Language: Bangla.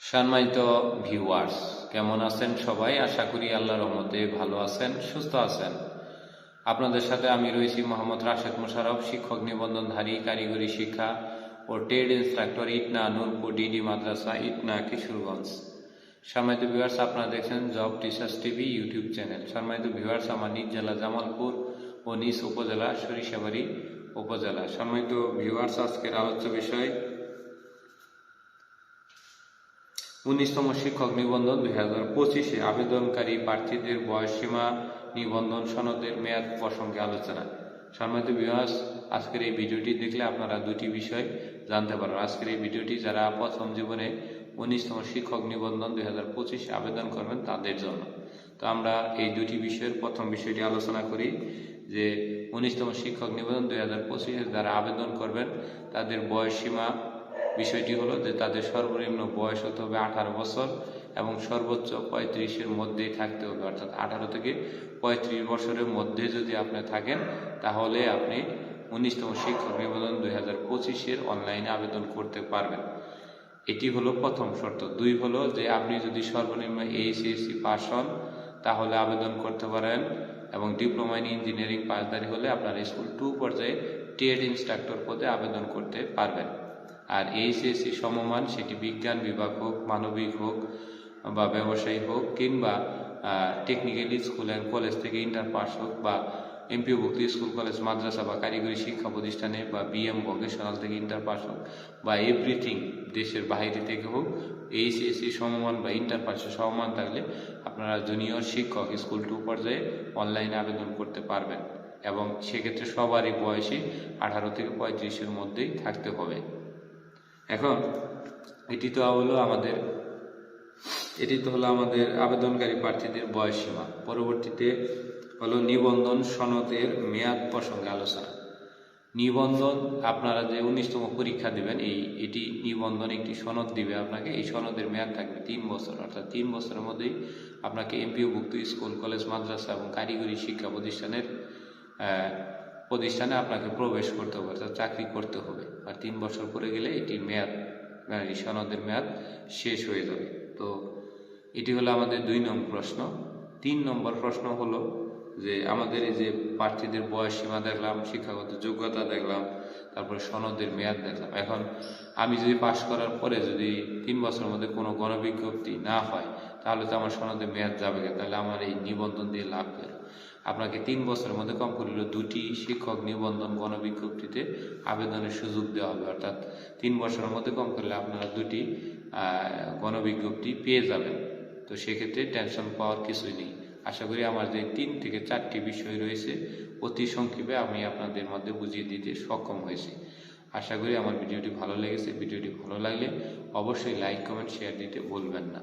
সম্মানিত ভিউয়ার্স, কেমন আছেন সবাই? আশা করি আল্লাহর রহমতে ভালো আছেন, সুস্থ আছেন। আপনাদের সাথে আমি রয়েছি মোহাম্মদ রাশেদ মোশারফ শিক্ষক নিবন্ধনধারী, কারিগরি শিক্ষা ও trade instructor Itna Nurpur, DD মাদ্রাসা, ইটনা কিশোরগঞ্জ। সম্মানিত ভিউয়ার্স, আপনারা দেখছেন job teachers TV YouTube channel. সম্মানিত ভিউয়ার্স, আমার নিজ জেলা জামালপুর ও নিজ উপজেলা সরিষাবাড়ি উপজেলা। সম্মানিত ভিউয়ার্স, আজকের আলোচ্য বিষয় উনিশতম শিক্ষক নিবন্ধন দুই হাজার পঁচিশে আবেদনকারী প্রার্থীদের বয়সসীমা নিবন্ধন সনদের মেয়াদ প্রসঙ্গে আলোচনা। সম্মানিত বিভাস আজকের এই ভিডিওটি দেখলে আপনারা দুটি বিষয় জানতে পারবেন। আজকের এই ভিডিওটি যারা প্রথম জীবনে উনিশতম শিক্ষক নিবন্ধন দুই হাজার পঁচিশে আবেদন করবেন তাদের জন্য। তো আমরা এই দুটি বিষয়ের প্রথম বিষয়টি আলোচনা করি, যে উনিশতম শিক্ষক নিবন্ধন দুই হাজার পঁচিশে যারা আবেদন করবেন, তাদের বয়সসীমা বিষয়টি হলো যে তাদের সর্বনিম্ন বয়স হতে হবে আঠারো বছর এবং সর্বোচ্চ পঁয়ত্রিশের মধ্যেই থাকতে হবে। অর্থাৎ আঠারো থেকে পঁয়ত্রিশ বছরের মধ্যে যদি আপনি থাকেন, তাহলে আপনি উনিশতম শিক্ষক নিবন্ধন দুই হাজার পঁচিশের অনলাইনে আবেদন করতে পারবেন। এটি হলো প্রথম শর্ত। দুই হলো যে আপনি যদি সর্বনিম্ন এইচএসসি পাস হন, তাহলে আবেদন করতে পারেন এবং ডিপ্লোমা ইন ইঞ্জিনিয়ারিং পাসদারি হলে আপনার স্কুল টু পর্যায়ে টেড ইনস্ট্রাক্টর পদে আবেদন করতে পারবেন। আর এইচএসসি সমমান, সেটি বিজ্ঞান বিভাগ হোক, মানবিক হোক, বা ব্যবসায়ী হোক, কিংবা টেকনিক্যাল স্কুল অ্যান্ড কলেজ থেকে ইন্টার পাস হোক, বা এমপিওভুক্ত স্কুল কলেজ মাদ্রাসা বা কারিগরি শিক্ষা প্রতিষ্ঠানে, বা বিএম ভোকেশনাল থেকে ইন্টার পাস হোক, বা এভরিথিং দেশের বাইরে থেকে হোক এইচএসসি সমমান বা ইন্টার পাসে সমমান থাকলে আপনারা জুনিয়র শিক্ষক স্কুল টু পর্যায়ে অনলাইনে আবেদন করতে পারবেন এবং সেক্ষেত্রে সবারই বয়সী আঠারো থেকে পঁয়ত্রিশের মধ্যেই থাকতে হবে। এখন এটি তো হলো আমাদের, এটি তো হলো আমাদের আবেদনকারী প্রার্থীদের বয়সসীমা। পরবর্তীতে হলো নিবন্ধন সনদের মেয়াদ প্রসঙ্গে আলোচনা। নিবন্ধন আপনারা যে উনিশতম পরীক্ষা দিবেন, এই, এটি নিবন্ধন একটি সনদ দিবে আপনাকে। এই সনদের মেয়াদ থাকবে তিন বছর। অর্থাৎ তিন বছরের মধ্যেই আপনাকে এমপিওভুক্ত স্কুল, কলেজ, মাদ্রাসা এবং কারিগরি শিক্ষা প্রতিষ্ঠানের প্রতিষ্ঠানে আপনাকে প্রবেশ করতে হবে, অর্থাৎ চাকরি করতে হবে। আর তিন বছর পরে গেলে এটির মেয়াদ মানে সনদের মেয়াদ শেষ হয়ে যাবে। তো এটি হলো আমাদের দুই নম্বর প্রশ্ন। তিন নম্বর প্রশ্ন হলো যে, আমাদের এই যে প্রার্থীদের বয়স সীমা দেখলাম, শিক্ষাগত যোগ্যতা দেখলাম, তারপরে সনদের মেয়াদ দেখলাম। এখন আমি যদি পাশ করার পরে যদি তিন বছরের মধ্যে কোনো গণবিজ্ঞপ্তি না হয়, তাহলে তো আমার সনদের মেয়াদ যাবে তাহলে আমার এই নিবন্ধন দিয়ে লাভ? আপনাকে তিন বছরের মধ্যে কম করলে দুটি শিক্ষক নিবন্ধন গণবিজ্ঞপ্তিতে আবেদনের সুযোগ দেওয়া হবে। অর্থাৎ তিন বছরের মধ্যে কম করলে আপনারা দুটি গণবিজ্ঞপ্তি পেয়ে যাবেন। তো সেক্ষেত্রে টেনশন পাওয়ার কিছুই নেই। আশা করি আমার যে তিন থেকে চারটি বিষয় রয়েছে, অতি সংক্ষেপে আমি আপনাদের মধ্যে বুঝিয়ে দিতে সক্ষম হয়েছি। আশা করি আমার ভিডিওটি ভালো লেগেছে। ভিডিওটি ভালো লাগলে অবশ্যই লাইক, কমেন্ট, শেয়ার দিতে ভুলবেন না।